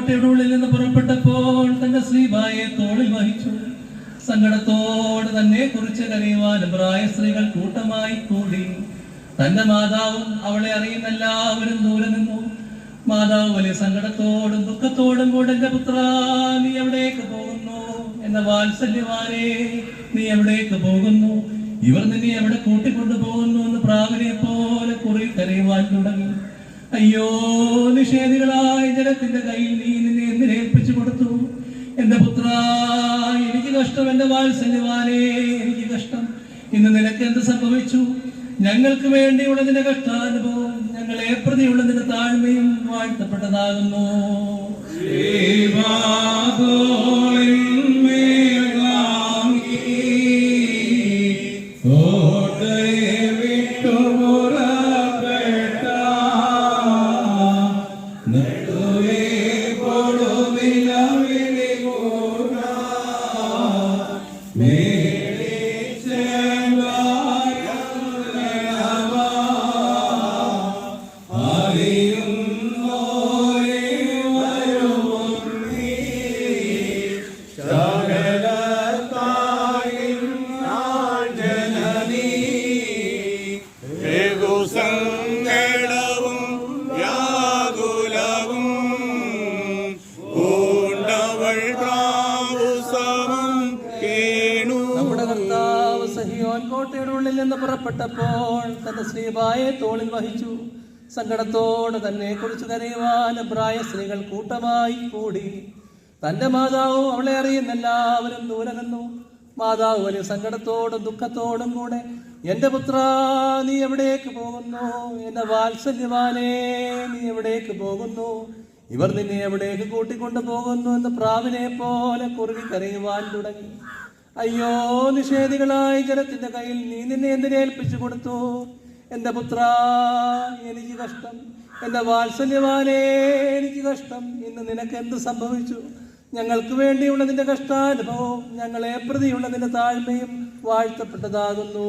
കോട്ടയുടെ ഉള്ളിൽ നിന്ന് പുറപ്പെട്ടപ്പോൾ തന്റെ ശ്രീബായെ തോളിൽ വഹിച്ചു. സങ്കടത്തോടെ തന്നെ കുറിച്ച് കരയുവാൻ പ്രായ സ്ത്രീകൾ കൂട്ടമായി കൂടി. തന്റെ മാതാവും അവളെ അറിയുന്ന എല്ലാവരും ദൂരെ നിന്നു. മാതാവ് വലിയ സങ്കടത്തോടും ദുഃഖത്തോടും കൂടെ എന്റെ പുത്ര നീ എവിടേക്ക് പോകുന്നു? എന്ന വാത്സല്യമാരെ നീ എവിടേക്ക് പോകുന്നു? ഇവർ നിന്നെ എവിടെ കൂട്ടിക്കൊണ്ടു പോകുന്നു എന്ന് പ്രാവിനെ പോലെ കുറി കരയുവാൻ തുടങ്ങി. അയ്യോ നിഷേധികളായ ജനത്തിന്റെ കയ്യിൽ നീ നിന്നെ എന്തിനെ ഏൽപ്പിച്ചു കൊടുത്തു? എന്റെ പുത്ര എനിക്ക് കഷ്ടം. എന്റെ വാത്സല്യവാനേ എനിക്ക് കഷ്ടം. ഇന്ന് നിനക്ക് എന്ത് സംഭവിച്ചു? ഞങ്ങൾക്ക് വേണ്ടിയുള്ള നിന്റെ കഷ്ടാനുഭവം ഞങ്ങളെ പ്രതിയുള്ള നിന്റെ താഴ്മയും വാഴ്ത്തപ്പെട്ടതാകുന്നു. സങ്കടവും സഹിയോൻ കോട്ടയുടെ ഉള്ളിൽ നിന്ന് പുറപ്പെട്ടപ്പോൾ തന്റെ ശ്രീബായെ തോളിൽ വഹിച്ചു. സങ്കടത്തോടെ തന്നെ കുറിച്ച് കരയുവാൻ പ്രായ സ്ത്രീകൾ കൂട്ടമായി കൂടി. തന്റെ മാതാവും അവളെ അറിയുന്ന എല്ലാവരും ദൂരെ നിന്നു. മാതാവ് വലിയ സങ്കടത്തോടും ദുഃഖത്തോടും കൂടെ എന്റെ പുത്ര നീ എവിടേക്ക് പോകുന്നു? എന്റെ വാത്സല്യവാനേ നീ എവിടേക്ക് പോകുന്നു? ഇവർ നിന്നെ എവിടേക്ക് കൂട്ടിക്കൊണ്ടു പോകുന്നു എന്ന് പ്രാവിനെ പോലെ കുറുകി കരയുവാൻ തുടങ്ങി. അയ്യോ നിഷേധികളായ ജനത്തിന്റെ കയ്യിൽ നീ നിന്നെ എന്തിനെ ഏൽപ്പിച്ചു കൊടുത്തു? എന്റെ പുത്ര എനിക്ക് കഷ്ടം. എന്റെ വാത്സല്യവാനേ എനിക്ക് കഷ്ടം. ഇന്ന് നിനക്ക് എന്ത് സംഭവിച്ചു? ഞങ്ങൾക്ക് വേണ്ടിയുള്ള നിന്റെ കഷ്ടാനുഭവം ഞങ്ങളെ പ്രതിയുള്ള നിന്റെ താഴ്മയും വാഴ്ത്തപ്പെട്ടതാകുന്നു.